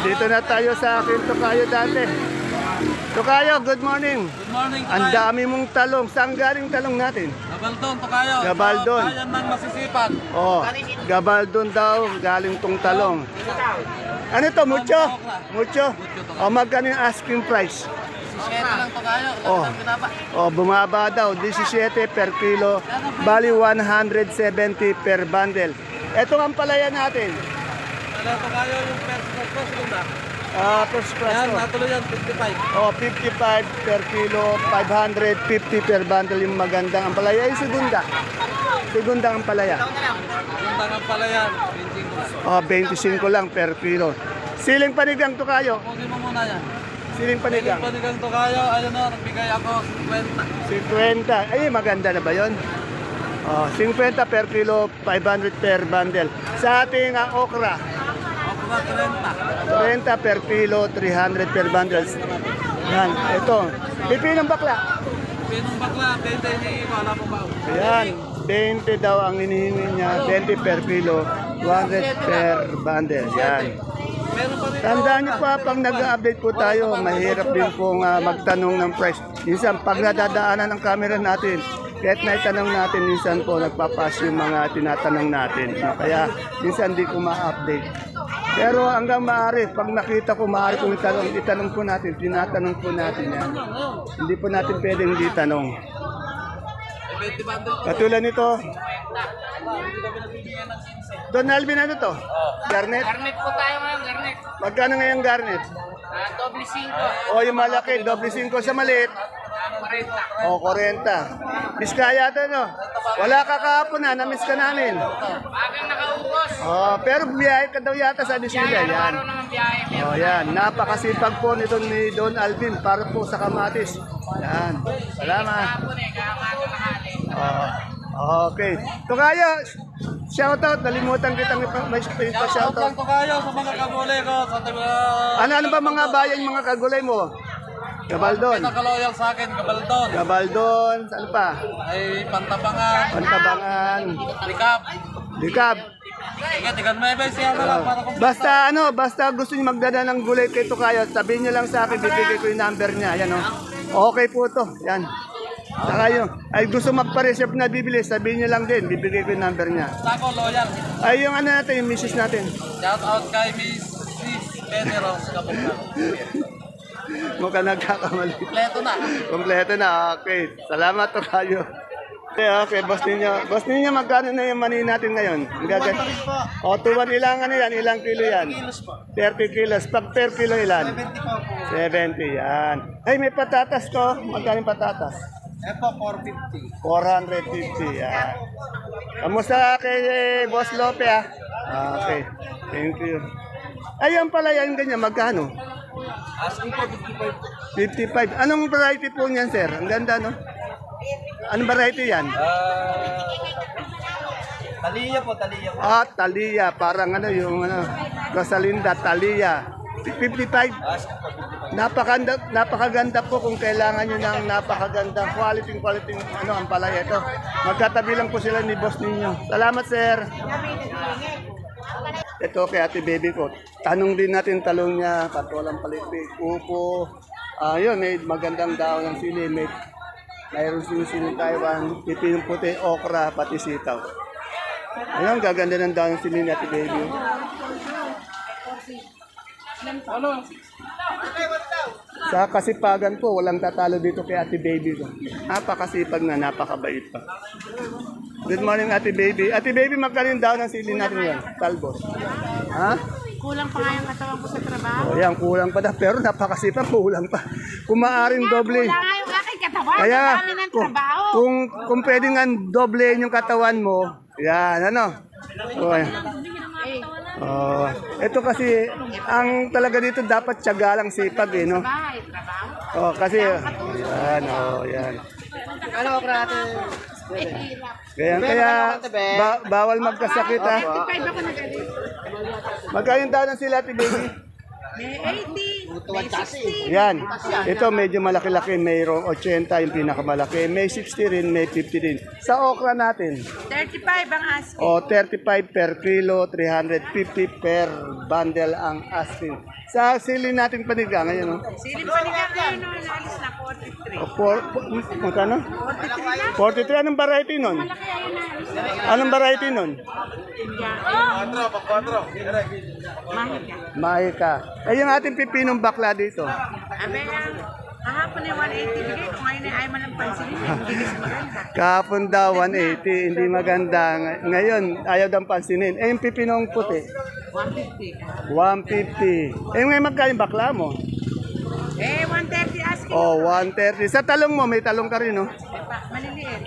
Dito na tayo sa akin Tokayo dati. Tokayo, good morning. Good morning, Ang Tokayo. dami mong talong. Saan galing talong natin? Gabaldon, Tokayo. Gabaldon. Sa Bayan ng masisipag. Oh, Gabaldon daw, galing tong talong. Ano to, mucho? Mucho? O, magkano yung asking price? 17 lang, Tokayo. Oh. Lang pinapa. O, bumaba daw, 17 per kilo, bali 170 per bundle. Ito ang palaya natin. Ano, Tokayo, yung first segunda. Ah, first class Yan, to. natuloy yan, 55. O, 55 per kilo, 550 per bundle yung magandang ang palaya. Yung segunda. Segunda ang palaya. Yung tangang pala yan, 25 lang. O, 25 lang per kilo. Siling panigang to kayo. Kunin mo muna yan. Siling Piling panigang. panigang Tokayo, ayun o, nagbigay ako 50. 50. Ay, maganda na ba yun? Oh, 50 per kilo, 500 per bundle. Sa ating ah, okra, 30. 30 per kilo, 300 per bundles. Yan, ito. Pipinong bakla. Pinong bakla, 20 ni wala mo ba? Ayan, 20 daw ang hinihingi niya, 20 per kilo, 200 per bundle. Yan. Tandaan niyo pa, pag nag-update po tayo, mahirap din pong ah, magtanong ng price. Minsan, pag nadadaanan ang camera natin, kahit na itanong natin, minsan po nagpapas yung mga tinatanong natin. No, Kaya, minsan di ko ma-update. Pero hanggang maaari, pag nakita ko maaari kong itanong, itanong po natin, tinatanong po natin yan. Hindi po natin pwedeng di tanong. 20 bundle. Katulad nito, Don Alvin, ano to? Garnet? Garnet po tayo ngayon, garnet. Magkano ngayon garnet? Ah, doble 5. O yung malaki, doble 5 sa maliit. 40. O, 40. Miss ka yata, no? Wala ka kahapon na, na-miss ka namin. Bagang nakaubos. O, pero biyahe ka daw yata sa Disilla, yan. Araw-araw naman biyahe. O, yan. Napakasipag po nito ni Don Alvin para po sa kamatis. Yan. Salamat. Eh, kamaga na hali. O, okay. Tukayo, shoutout. Nalimutan ipa- may Shout out lang shoutout. Tokayo sa mga kabuli ko. Sa Ano, ano ba mga bayan, mga kagulay mo? Gabaldon. Pinaka-loyal sa akin, Gabaldon. Gabaldon. Ano pa? Ay Pantabangan, Pantabangan. Para kung Basta ano, basta gusto niyo magdala ng gulay kay Tukayo, sabihin niyo lang sa akin, bibigay ko yung number niya. Yan oh. Okay po to. Yan. Saka yung, ay gusto magpa-reserve na bibili, sabihin niyo lang din, bibigay ko yung number niya. Sako loyal. Ay yung ano natin, yung misis natin. Shout out kay Miss Sis Benny Rose Kapugla. Mukhang nagkakamali. Kompleto na. Kompleto na, okay. Salamat Tukayo. Okay, okay, boss ninyo. Boss ninyo, magkano na yung mani natin ngayon? Gagat. O, tuwan ilang ano yan? Ilang kilo yan? 30 kilos. Pag per kilo ilan? 70 yan. Ay, may patatas ko. Magkano patatas? Epo, 450. 450 yan. Kamusta kay eh, Boss Lope ah? Ah, Okay, thank you. Ayan pala yan ganyan, magkano? Asking po 55. 55. Anong variety po niyan, sir? Ang ganda, no? Anong variety yan? Ah, Taliya po, taliya po. Ah, Talia. Parang ano, yung ano, Rosalinda, Talia. 55. Asking po 55. Napakaganda, napakaganda po kung kailangan nyo ng napakagandang quality, quality, ano, ang palaya ito. Magkatabi lang po sila ni boss ninyo. Salamat, sir. Ito kay ate baby ko. Tanong din natin talong niya, patolang palitpik, upo. Ah, yun, may magandang daon ng sili, may mayroon sili sili Taiwan, pipinong puti, okra, pati sitaw. Ayun, gaganda ng daon ng sili ni ate baby. Sa kasipagan po, walang tatalo dito kay Ate Baby ko. Napakasipag na, napakabait pa. Good morning, Ate Baby. Ate Baby, magkaling daw ng sili natin yan? Talbos. Ha? Kulang pa nga yung katawan ko sa trabaho. O yan, kulang pa na. Pero napakasipag, kulang pa. Kung maaaring doble. Kulang nga yung aking katawan. Kaya, dami ng kung, trabaho. kung, kung pwede nga doble yung katawan mo, yan, ano? O, yan. Oh, ito kasi ang talaga dito dapat tiyaga lang sipag eh, no? Oh, kasi yan, oh, yan. Ano, krate? Kaya kaya ba- bawal magkasakit ha. 55 ako nagalit. Magkano daw ng sila, Baby? May 80, may 60. Yan. Ito medyo malaki-laki. Mayroong 80 yung pinakamalaki. May 60 rin, may 50 rin. Sa okra natin, 35 ang asking. o 35 per kilo, 350 per bundle ang asking. Sa sili natin paniga ngayon, no? Siling panigang ngayon no, naalis na 43. O, for, po- magkano? 43 na? 43. Anong variety nun? Malaki ayun na alis. Anong variety nun? Mahal ka. Mahika. Eh, yung ating pipinong bakla dito. Abe, ang kahapon ay 180 bigay ko ngayon ay ayaw lang pansinin. Hindi kasi maganda. Kahapon daw 180, hindi maganda. Ng- Ngayon, ayaw daw pansinin. Eh, yung pipinong puti, 150. 150. Eh, ngayon magkano bakla mo? Eh, 130 asking. Oh, 130. Sa talong mo, may talong ka rin, no? Maliliit.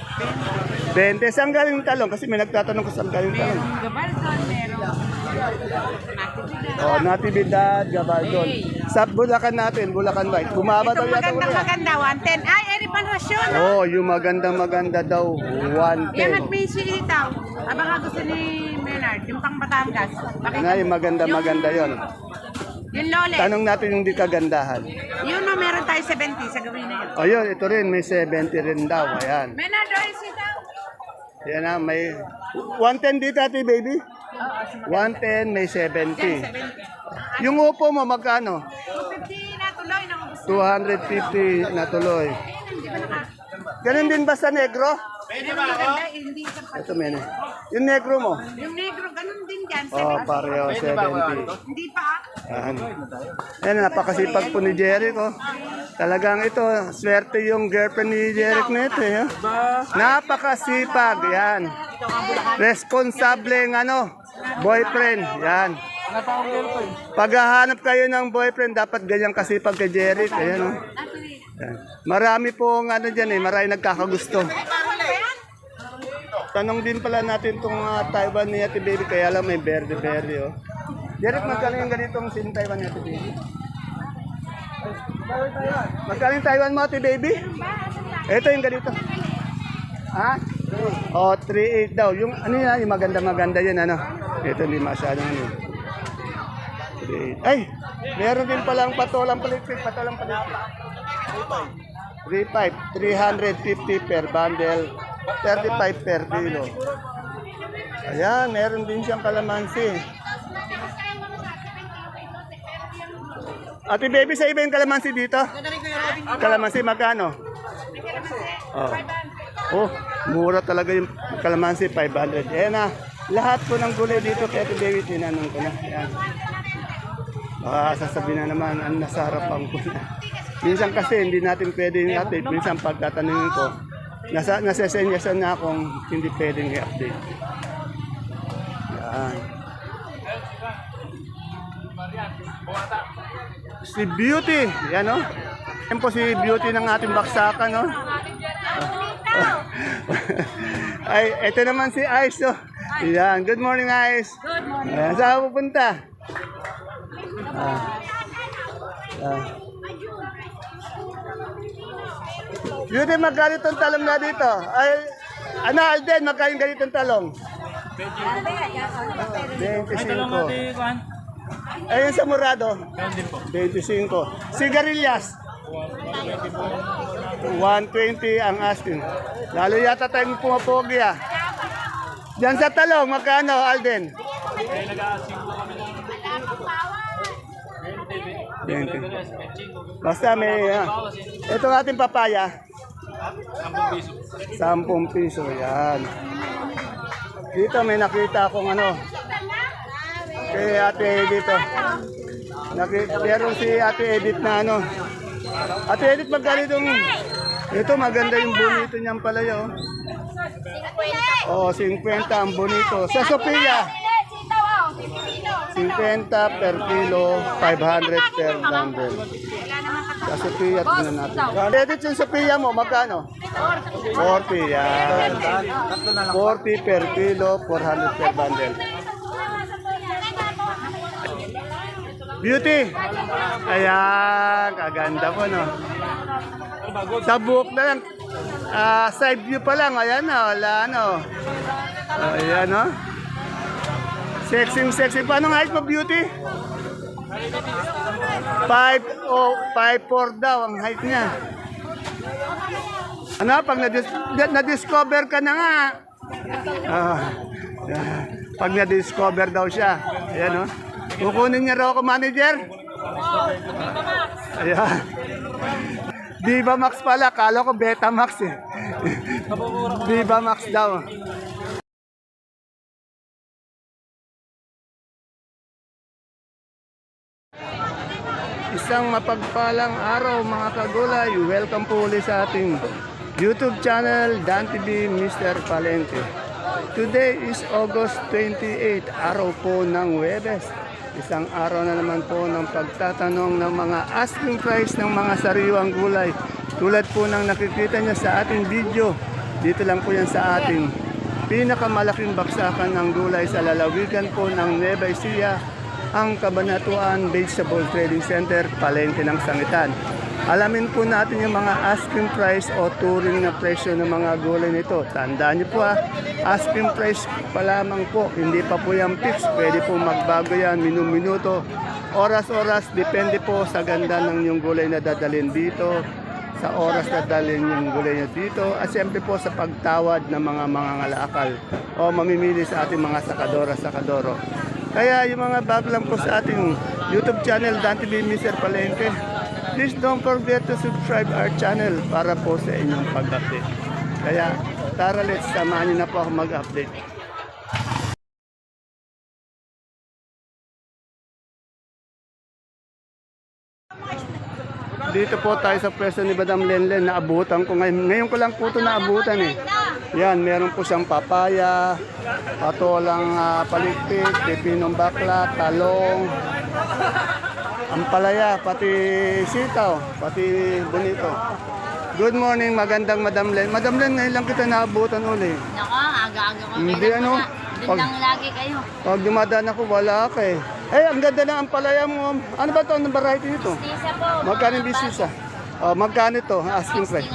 20. Saan galing talong? Kasi may nagtatanong ko saan galing talong. Merong gabaldon, natividad. Oh, Natividad, Gabaldon. Sa Bulacan natin, Bulacan White. Bumaba daw yata magandang ulit. maganda, 110. Ay, eri pa rasyon. Oh, yung magandang maganda daw, Yan 110. at may sitaw. Aba nga gusto ni Maynard, yung pang Batangas. Bakit? Na, yung maganda maganda yon. Yung lole. Tanong natin yung di kagandahan. Yun no, meron tayo 70 sa gawin na yun. O yun, ito rin, may 70 rin daw. Ayan. Maynard, oil sitaw. Yan na, may 110 dito, ate baby. 110, may 70. 70. Yung upo mo, magkano? 250 na tuloy na gusto. 250 na tuloy. Ba. Ganun din ba sa negro? Eh, hindi sa Ito, men. Yung negro mo? Yung negro, ganun din dyan. Oh, 70. pareho, 70. Hindi pa ah. Yan. Yan, napakasipag po ni Jeric, oh. Talagang ito, swerte yung girlfriend ni Jeric nito, eh. oh. Napakasipag, yan. Responsable ng ano, boyfriend, yan. Paghahanap kayo ng boyfriend, dapat ganyan kasipag kay Jeric, ayan, oh. Yan. Marami pong ano dyan eh, marami nagkakagusto. Tanong din pala natin itong Taiwan ni Ate Baby, kaya lang may berde-berde oh. Derek, magkano yung ganitong sin Taiwan ni Ate Baby? Magkano yung Taiwan mo Ate Baby? Ito yung ganito. Ha? Oh, 3.8 daw. Yung ano yan, yung maganda-maganda yun, ano? Ito hindi masyadong ano. 3.8. Ay! Meron din palang patolang palikpik, patolang palikpik. 3.5. 350 per bundle. 35 per kilo. Ayan, meron din siyang kalamansi. Ate baby, sa iba yung kalamansi dito? Kalamansi, magkano? Oh. oh, mura talaga yung kalamansi, 500. Ayan na, lahat po ng gulay dito kay Ate baby, tinanong ko na. Ayan. Baka sasabihin na naman, ang nasarapan ko na. Minsan kasi hindi natin pwedeng i-update. Minsan pagtatanungin ko, nasa, nasesenyasan na akong hindi pwedeng i-update. Yan. Si Beauty, yan o. Yan po si Beauty ng ating baksakan, no? Ay, ito naman si Ice, oh. Yan, good morning, Ice. Good morning. Ayan, saan ka pupunta? Ah. Ah. Beauty, magkano itong talong na dito? Ay, ano, Alden, magkano ganitong talong? 25. Ayun sa Murado. 25. Sigarilyas. 120 ang asking. Lalo yata tayong pumapogi ah. Diyan sa talong, magkano, Alden? 20. Basta may, ah, ito ang ating papaya. 10 piso, yan. Dito may nakita akong ano, kay Ate Edith. Oh. Naki, meron si Ate Edith na ano. Ate Edith, magkano itong... Ito, maganda yung bonito niyang palaya. Oh. Oo, 50 ang bonito. Sa Sophia, 50 per kilo, 500 per bundle. Sa Sophia, tingnan natin. Ate Edith, yung Sophia mo, magkano? 40, yan. 40 per kilo, 400 per bundle. Beauty! Ayan, kaganda po, no? Sa buhok na lang. Ah, side view pa lang. Ayan na, wala, ano. Oh, ayan, no? Sexy, sexy. Paano nga mo, Beauty? 5 oh, 5'4 daw ang height niya. Ano, pag na-dis- na-discover ka na nga. Ah, ah, pag na-discover daw siya. Ayan, oh. Kukunin niya raw ako, manager. Ayan. Viva Max pala, kala ko Beta Max eh. Viva Max daw. Isang mapagpalang araw mga kagulay. Welcome po ulit sa ating YouTube channel Dan TV Mr. Palente. Today is August 28, araw po ng Webes. Isang araw na naman po ng pagtatanong ng mga asking price ng mga sariwang gulay. Tulad po ng nakikita niyo sa ating video. Dito lang po yan sa ating pinakamalaking baksakan ng gulay sa lalawigan po ng Nueva Ecija ang Kabanatuan Vegetable Trading Center, Palengke ng Sangitan. Alamin po natin yung mga asking price o touring na presyo ng mga gulay nito. Tandaan niyo po ah, asking price pa lamang po, hindi pa po yan fix. Pwede po magbago yan, minuminuto, oras-oras, depende po sa ganda ng yung gulay na dadalhin dito, sa oras na dalhin yung gulay nyo dito, at siyempre po sa pagtawad ng mga mga ngalaakal o mamimili sa ating mga sakadora-sakadoro. Kaya yung mga bago lang po sa ating YouTube channel, Dan TV Mr. Palengke, please don't forget to subscribe our channel para po sa inyong pag-update. Kaya tara let's samahan niyo na po ako mag-update. Dito po tayo sa pwesto ni Madam Lenlen na abutan ko ngayon. Ngayon ko lang po ito naabutan eh. Yan, meron po siyang papaya, patolang uh, palikpik, pipinong bakla, talong, ampalaya, pati sitaw, pati bonito. Good morning, magandang Madam Len. Madam Len, ngayon lang kita naabutan uli. Nako, aga-aga ko. Hindi, ano? Doon Pag- lang lagi kayo. Pag dumadaan ako, wala ka eh. Eh, ang ganda ng ampalaya mo. Ano ba ito? Anong variety nito? Tisa po. Magkano yung bisisa? Oh, magkano ito? Asking price.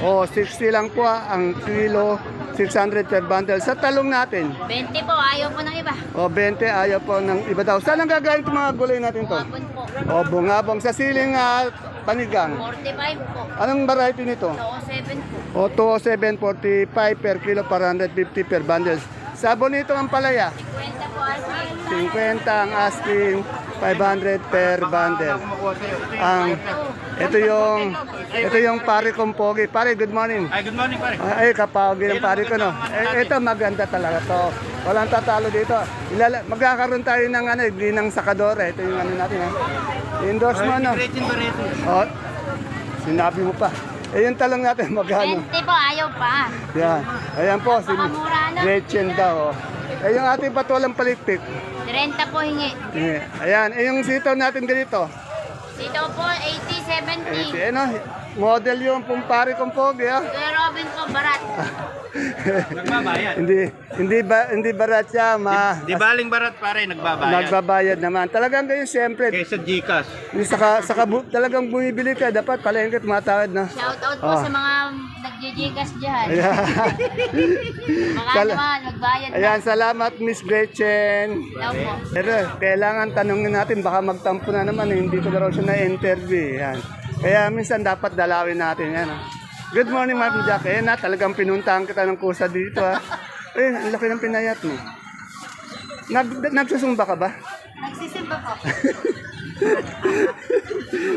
Oh, 60 lang po ah, ang kilo, 600 per bundle. Sa talong natin, 20 po, ayaw po ng iba. oh, 20 ayaw po ng iba daw. Saan ang gagawin itong mga gulay natin to? Po. Oh, bungabong. Sa siling ah, panigang. 45 po. Anong variety nito? Toko 7 po. O, 207.45 per kilo, 450 per bundle. Sa bonito ang palaya, 50 po, asking. 50 ang asking, 500 per bundle. Ang ito yung ito yung pare kong pogi. Pare, good morning. Ay, good morning pare. Ay, kapagi ng pare ko, no? Eh, ito, maganda talaga to. Walang tatalo dito. Ilala, magkakaroon tayo ng ano, ng sakadora. Ito yung ano natin, ha? Endorse mo, no? Oh, sinabi mo pa. Eh, yung talong natin, magkano? 20 po, ayaw pa. Yan. Ayan po, si. Gretchen daw. Oh. Eh, yung ating patulang palikpik. 30 po hingi. Ayan. Eh, yung sitaw natin ganito. Dito po, 80, 70. Eh, ano, model yung pumpari kong pogi, ah. Kuya Robin po, barat. Nagbabayad. hindi, hindi ba, hindi barat siya, ma. Di baling barat pare, nagbabayad. Nagbabayad naman. Talagang ganyan, siyempre. Kaysa Gcash. Yung Saka, saka bu- talagang bumibili ka, dapat palengke tumatawad na. Shout out po Oh. sa mga nagjijigas dyan. Ayan. Baka Sal- naman, magbayad na. Ayan, salamat Miss Gretchen. Daw po. Pero kailangan tanungin natin, baka magtampo na naman, eh, hindi ko na raw siya na-interview. Yan. Kaya minsan dapat dalawin natin yan. ah. Good morning, Ma'am Jack. Eh na, talagang pinuntahan kita ng kusa dito. Ah. Eh, ang laki ng pinayat mo. Nag, nagsusumba ka ba? Nagsisimba po.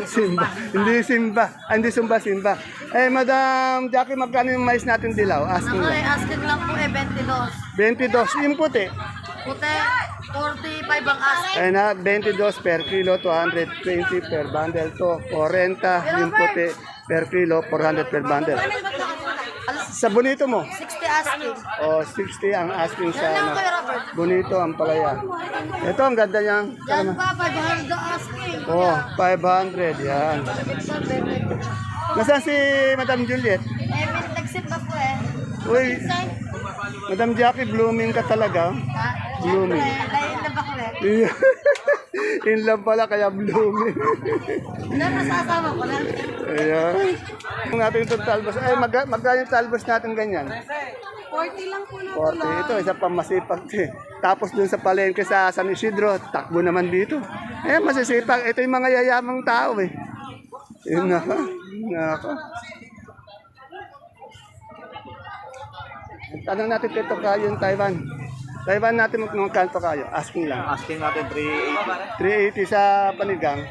Simba. Hindi simba. Ah, hindi sumba, simba. Eh, Madam Jackie, magkano yung mais natin dilaw? Asking Ako lang. asking lang po eh, 22. 22. Yung puti. Puti, 45 ang asking. Eh na, 22 per kilo, 220 per bundle to. 40 yung puti per kilo, 400 per bundle. Sa bonito mo, 60 asking. o 60 ang asking sa ano, bonito ang palaya. Ito, ang ganda niyang. Yan pa, 500 ang asking. Oh, 500, yan. Nasaan si Madam Juliet? Eh, may nagsimba po eh. Uy, Madam Jackie, blooming ka talaga. Ha? Blooming. Eh? In love pala, kaya blooming. Nasasama ko lang? Ayan. Kung natin itong talbos, ay mag magkano yung talbos natin ganyan? 40 lang po na 40. Ito, isa pang masipag. eh. Tapos dun sa palengke sa San Isidro, takbo naman dito. Eh, masisipag. Ito yung mga yayamang tao eh. Yun na. Nako. Tanong natin dito kayo yung Taiwan. Taiwan natin kung kanto kayo. Asking lang. Asking natin 380. 380 sa panigang.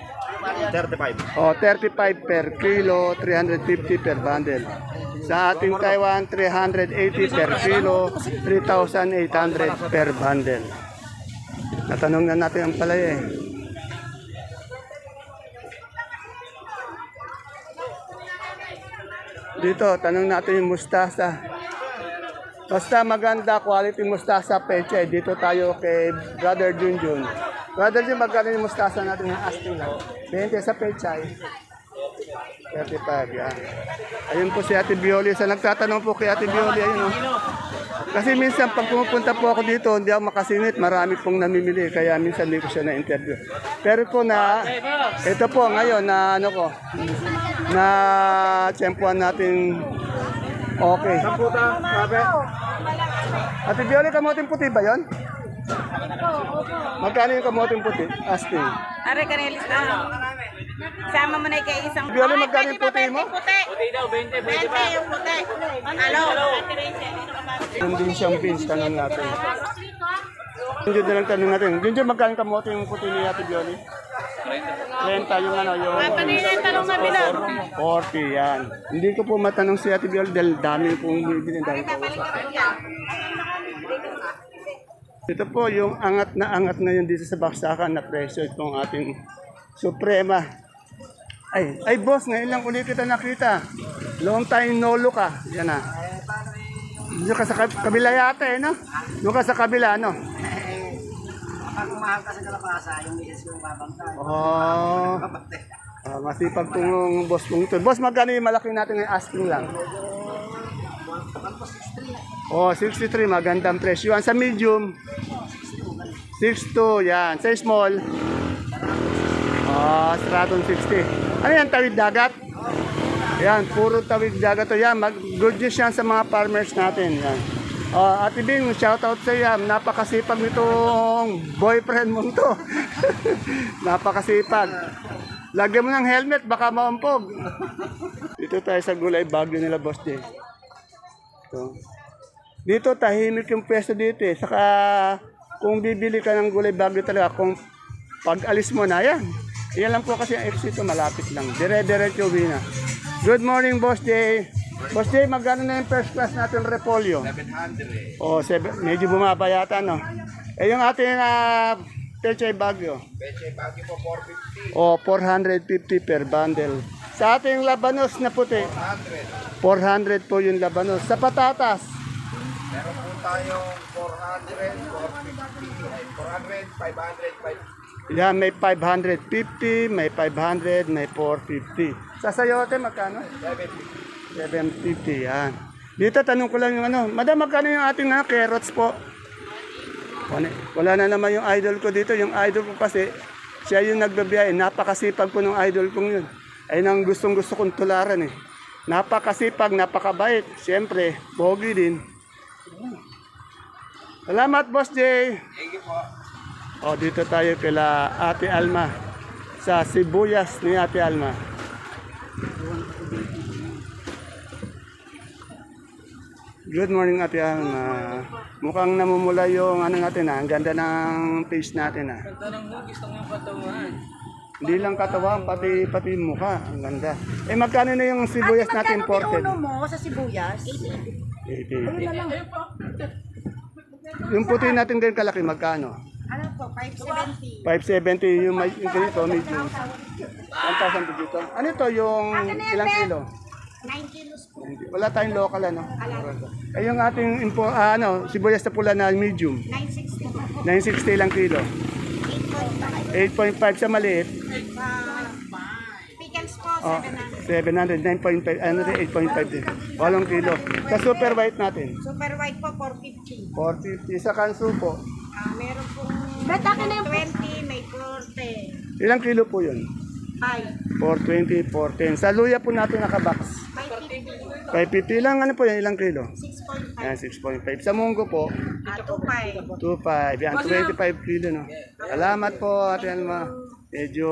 35. O, 35 per kilo, 350 per bundle. Sa ating Taiwan, 380 per kilo, 3,800 per bundle. Natanong na natin ang palaya eh. Dito, tanong natin yung mustasa. Basta maganda quality mustasa peche. Dito tayo kay Brother Junjun. Brother Junjun, magkano yung mustasa natin ng asking lang? 20 sa pechay. 35, yan. Ayun po si Ate Bioli. Sa nagtatanong po kay Ate Bioli, ayun oh. Kasi minsan pag pumupunta po ako dito, hindi ako makasingit, marami pong namimili. Kaya minsan hindi ko siya na-interview. Pero po na, ito po ngayon na ano ko, na tsempuan natin okay. Samputa, sabi. Ate Bioli, kamoting puti ba yon? Magkano yung kamoting puti? Asking. Are kanelis na. Sama mo na kay isang... Bioli, magkano yung puti mo? Puti. Puti daw, 20, 20 yung puti. Hello. Din siyang beans, tanong natin. Yun na lang tanong natin. Yun dyan magkano yung puti ni Ate Bioli? 30 yung ano, yung... Kanina yung tanong na bilang. 40, yan. Hindi ko po matanong si Ate Bioli dahil dami pong bibili. Dahil po. Ito po yung angat na angat ngayon dito sa baksakan na presyo itong ating Suprema. Ay, ay boss, ngayon lang ulit kita nakita. Long time no look ah. Yan ah. Doon ka sa kab- kabila yata eh, no? Doon ka sa kabila, no? Kapag umahal ka sa kalabasa, yung misis ko yung babangta. Oh. Ah, masipag tong boss kong ito. Boss, magkano yung malaki natin ngayon asking lang? Oh, 63, magandang presyo. Yan sa medium, 62, yan. Sa small, ah, stratum 60. Ano yan, tawid dagat? Yan, puro tawid dagat to. Yan, mag good news yan sa mga farmers natin. Yan. Oh, Ate Bing, shout out sa iyo. Napakasipag nitong boyfriend mo to. Napakasipag. Lagyan mo ng helmet, baka maumpog. Dito tayo sa gulay bagyo nila, boss J. Ito. Dito, tahimik yung pwesto dito eh. Saka, kung bibili ka ng gulay bagyo talaga, kung pag alis mo na, yan. Yan lang po kasi ang exit malapit lang. Dire-diretso uwi na. Good morning, Boss J. Boss J, magkano na yung first class natin repolyo? 700 Oh, seven, medyo bumaba yata, no? Eh, yung ating uh, Pechay Bagyo? Pechay Bagyo po, 450. Oh, 450 per bundle. Sa ating labanos na puti? 400. 400 po yung labanos. Sa patatas? Meron po tayong 400, 450, 400, 500, 500. Yan, may 550, may 500, may 450. Sa sayote, magkano? 750. 750, yan. Dito, tanong ko lang yung ano. Madam, magkano yung ating nga carrots po? Wala, na naman yung idol ko dito. Yung idol ko kasi, siya yung nagbabiyay. Napakasipag ko ng idol kong yun. Ayun ang gustong gusto kong tularan eh. Napakasipag, napakabait. Siyempre, pogi din. Salamat, Boss Jay. O, dito tayo kila Ate Alma sa sibuyas ni Ate Alma. Good morning Ate Alma. Mukhang namumula yung ano natin ah. Ang ganda ng face natin ah. Tanong mo, gusto mo yung katawan. Hindi lang katawan, pati pati mukha. Ang ganda. Eh magkano na yung sibuyas natin imported? Ano mo sa sibuyas? 80. Yung puti natin din kalaki, magkano? Ano po, 570. 570 yung, may, yung ganito, medium. 1,000 po dito. Ano ito yung ilang kilo? 9 kilos po. Wala tayong local ano. Eh yung ating impo, ah, ano, sibuyas na pula na medium. 960 po. 960 lang kilo. 8.5 sa maliit. Pickles po, Oh, 700. 700, 9.5, ano rin, 8.5 din. 8 kilo. Sa super white natin, Super white po, 450. 450. Sa kansu po, Ah, meron pong Betake na 20, may 40. ilang kilo po yun? 5. 420, 410. Sa luya po natin nakabox. 550. 550 lang, ano po yan, ilang kilo? 6.5. Yan, 6.5. Sa munggo po, Ah, tupay. 2.5. Yan, 25 kilo, no? Salamat po, Ate Alma. Medyo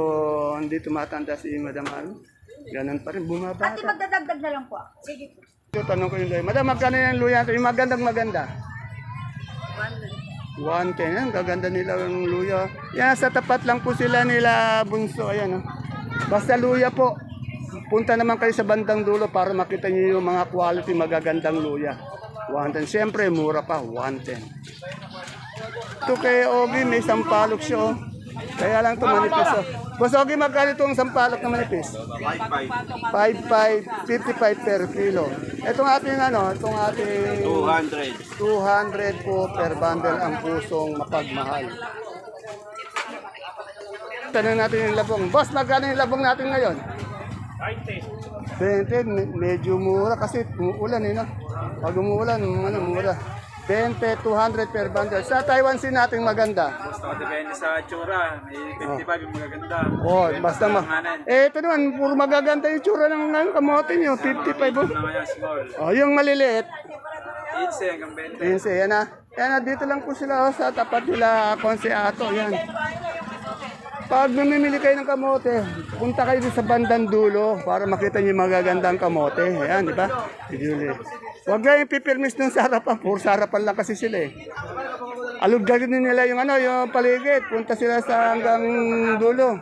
hindi tumatanda si Madam Alma. Ganun pa rin, bumabata. magdadagdag na lang po. Sige. Ito, tanong ko yung luya. Madam, magkano yung luya? Yung magandang maganda. 110. Yan, gaganda nila yung luya. Yan, sa tapat lang po sila nila bunso. Ayan, oh. Basta luya po. Punta naman kayo sa bandang dulo para makita niyo yung mga quality magagandang luya. 110. Siyempre, mura pa. 110. Ito kay Ogie, may sampalok siya, oh. Kaya lang ito manipis, oh. Boss Ogie, magkano itong sampalok na manipis? 5.5, 55 per kilo. Itong ating ano, itong ating 200. 200 po per bundle ang pusong mapagmahal. Tanong natin yung labong. Boss, magkano yung labong natin ngayon? 20. 20, me- medyo mura kasi umuulan eh, no? Pag umuulan, ano, mura. 20, 200 per bundle. Sa Taiwan sin natin maganda. Basta depende sa tsura. May 55 yung magaganda. Oh, basta ma... Eh, ito naman, puro magaganda yung tsura ng ng kamote nyo. 55 oh. Oh, yung maliliit, 15 hanggang 20. Ayan siya, yan na. Yan na, dito lang po sila oh, sa tapat nila Konseato, yan. Pag namimili kayo ng kamote, punta kayo sa bandang dulo para makita niyo yung magagandang kamote. Ayan, di ba? Julie. Huwag kayong pipirmis ng sarapan. Puro sarapan lang kasi sila eh. Alugagin nila yung ano, yung paligid. Punta sila sa hanggang dulo.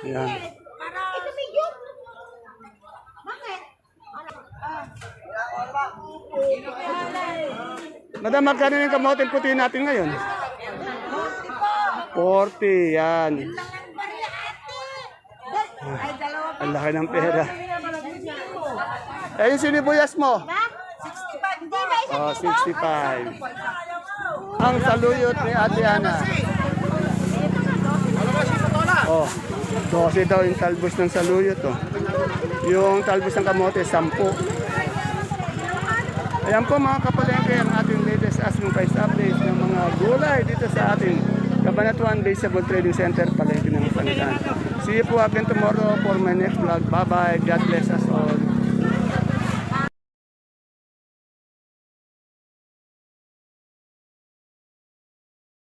Ayan. Madam, magkano yung kamote puti natin ngayon? 40, yan. Ang laki ng pera. Eh, yung sinibuyas mo? 65. Hindi ba? Oh, 65. Ang saluyot ni Ate Ana. Oh, 12 daw yung talbos ng saluyot. Oh. Yung talbos ng kamote, 10. Ayan po mga kapalengke ang ating latest asking price update ng mga gulay dito sa ating Cabanatuan Baseball Trading Center, Palengke ng Panitan. See you po again tomorrow for my next vlog. Bye-bye. God bless us all.